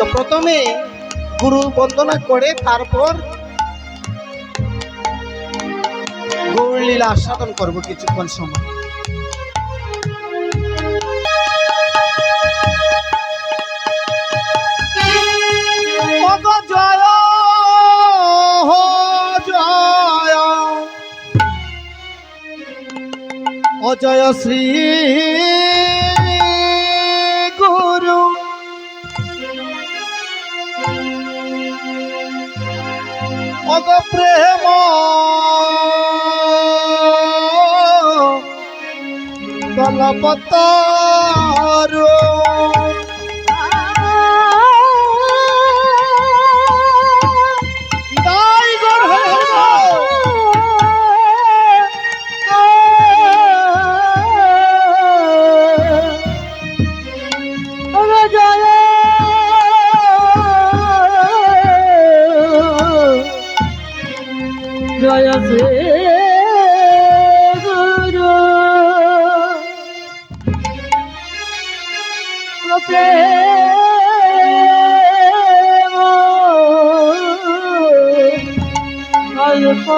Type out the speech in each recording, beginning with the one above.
তো প্রথমে গুরু বন্দনা করে তারপর গৌরলীলা আস্বাদন করব কিছুক্ষণ সময়। জয় জয়। অজয় শ্রী অগ প্রেম। কলপতারু অল্প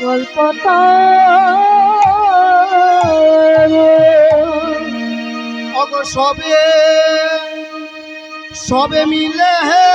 কল্পতা অগ সবে সবে মিলে হে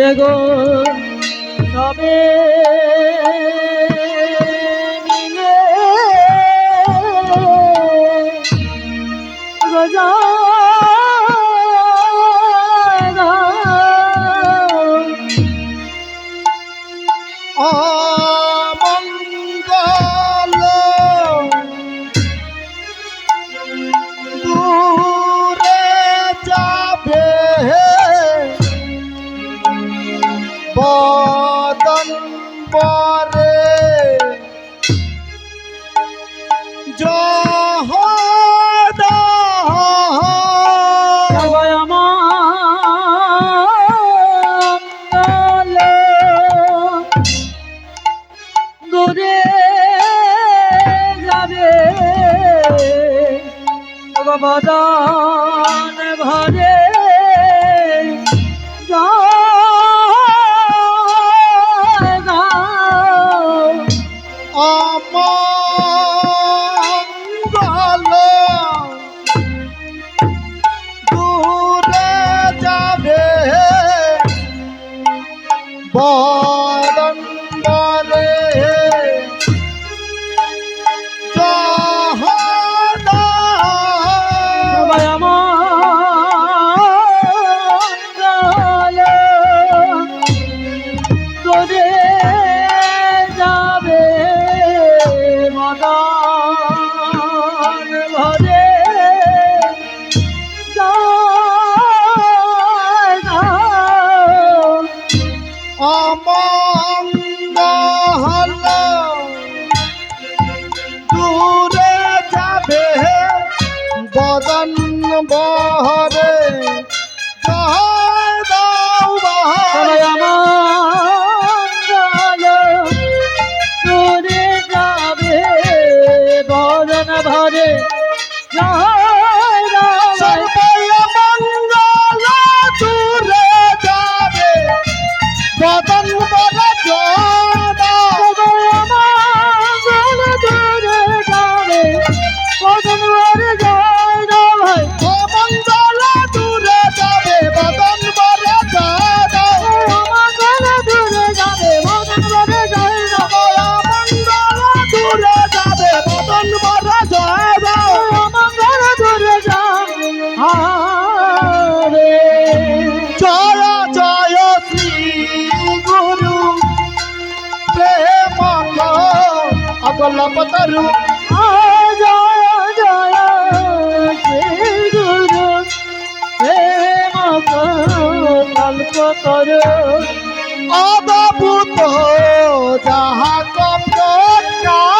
এগো সবে মিলে গো ভগবদান ভরে বদন বহরে কল্প করো অদ্ভুত যাহা কপ্রকার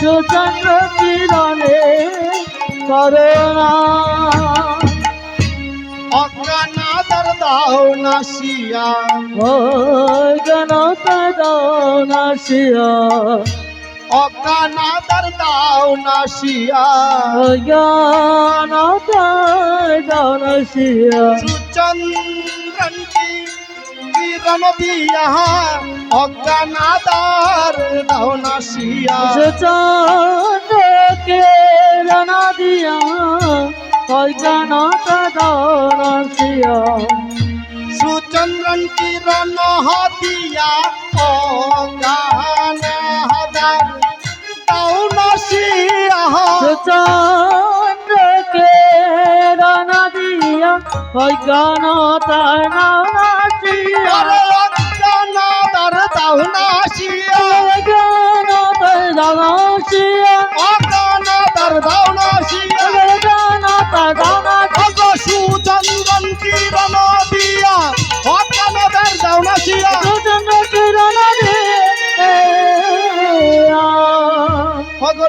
সুচন্দ্র কিরণে করোনা অজ্ঞানাদর দাও নাসিয়া ওই গণত দৌনাশিয়া অজ্ঞানাদর দাও নাসিয়া ওই গণত দৌনাশিয়া সুচন্দ্রন কি কিরণ দিয়া? অজ্ঞানাদর দাও নাসিয়া সুচন্দ্র কিরণ দিয়া ওই গণত দৌনাশিয়া সুচন্দ্রন কিরণ হতিয়া ও গান অজ্ঞানাদর দাও নাসিয়া সুচন্দ্র কিরণ দিয়া ওই গণত দৌনাশিয়া আরে অজ্ঞানাদর দাও নাসিয়া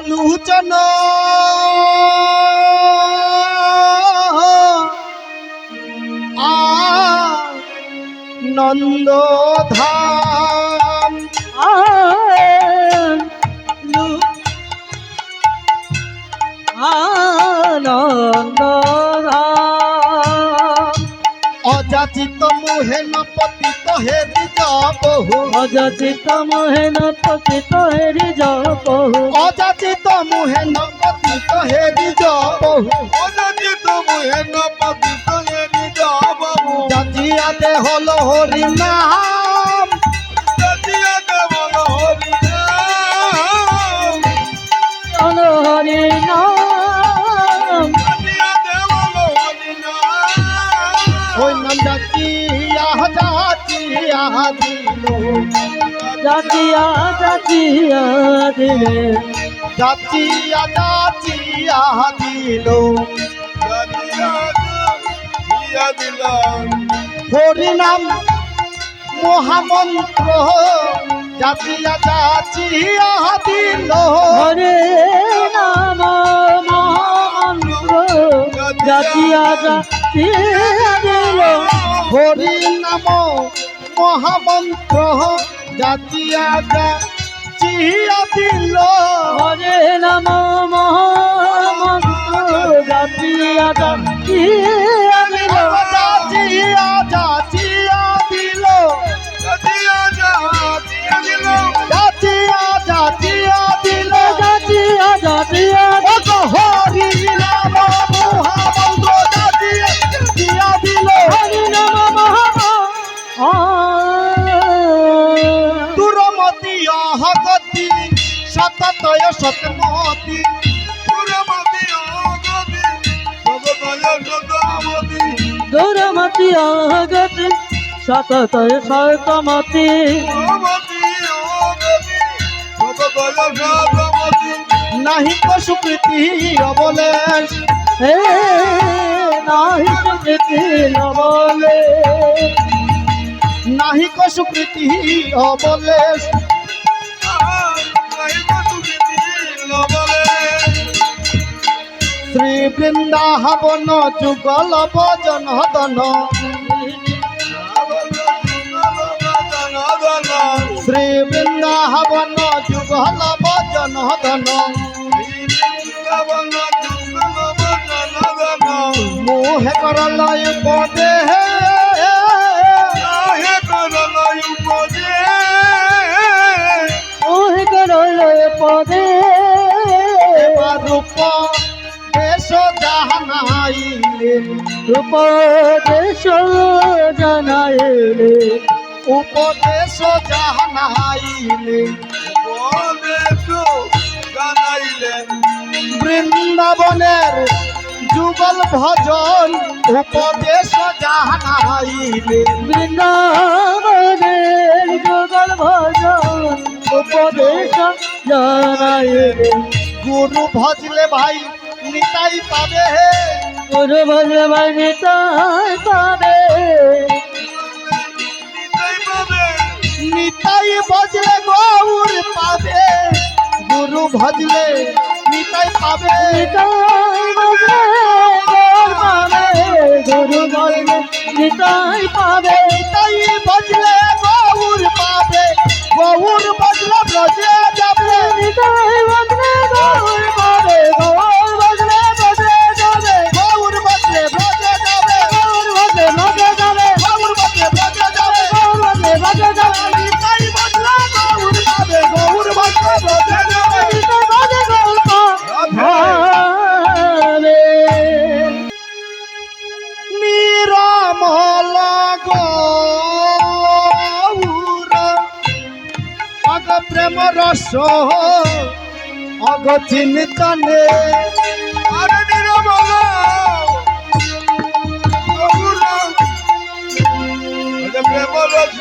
লুচন আ নন্দ ধাম আনন্দ। মোহেন পতিত হেরি বহু। অযচিত মোহেন পতিত হেরি জপহু অযাচিত মোহেন পতিত হেরি বহু। অযাচিত মোহেন পতিত হেরি বহু। জাতিয়াতে হল হরি নাম। জাতিয়াতে হল হরি নাম। হরি নাম। দিল জাতিয়া জাতিয়া দিলে। জাতিয়া জাতিয়া দিল। হরিনাম মহামন্ত্র। জাতিয়া জাতিয়া দিল। হরে নাম মহামন্ত্র। জাতিয়া জাতিয়া দিল। হরিনাম মহামন্ত্র জাতিয়া চিহিয়া দিল। হরে নাম মহামন্ত্র জাতিয়া চিহিয়া দিল। জাতিয়া সতমতি দুরমতি অহগতি সততয় সতমতি দুরমতি আগতি সততয় সতমতি দুরমতি অহগতি সততয় সতমতি নাহি পশুকৃতি অবলেশ। হে নাহি সুকৃতি নবলে নাহি কসুকৃতি অবলেশ। শ্রী বৃন্দাবন যুগল ভজন ধন। শ্রী বৃন্দাবন যুগল ভজন ধন। মোহে করলয় পদে ওহে করলয় পদে জাহানাইলেন উপদেশ জানাইলে উপদেশ জাহানাইলেন বৃন্দাবনের যুগল ভজন উপদেশ জাহানাইলেন বৃন্দাবনের যুগল ভজন উপদেশ জানাইলে। গুরু ভজলে ভাই নিতাই পাবে হে গুরু ভগবান তাই পাবে নিতাই ভজলে গৌর পাবে, গুরু ভজলে নিতাই পাবে। নিতাই ভজলে গৌর পাবে ভজলে ভজলে গৌর পাবে গৌর ভজলে ব্রজে যাবে। নিতাই ভজলে গৌর পাবে, গৌর আরে নিরমল প্রেম রস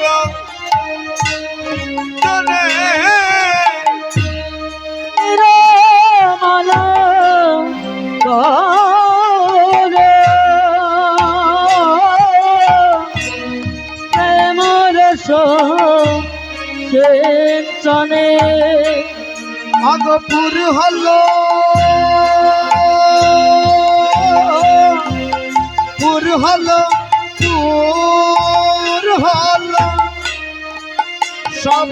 চিন্তনে অগপুর হলো। পুর হলো পুর হলো। সব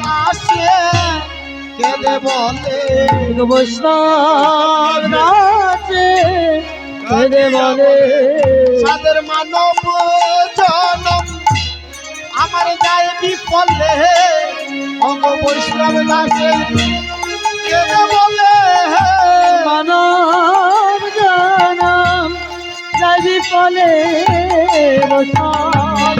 দাসে কেদে বলে বৈষ্ণব নাচে বলে বলে সাদের মানব জনম আমার যায় বিফলে অঙ্গ বৈষ্ণব দাসে কেদে বলে মানব জানাম যাবি ফলে বৈষ্ণব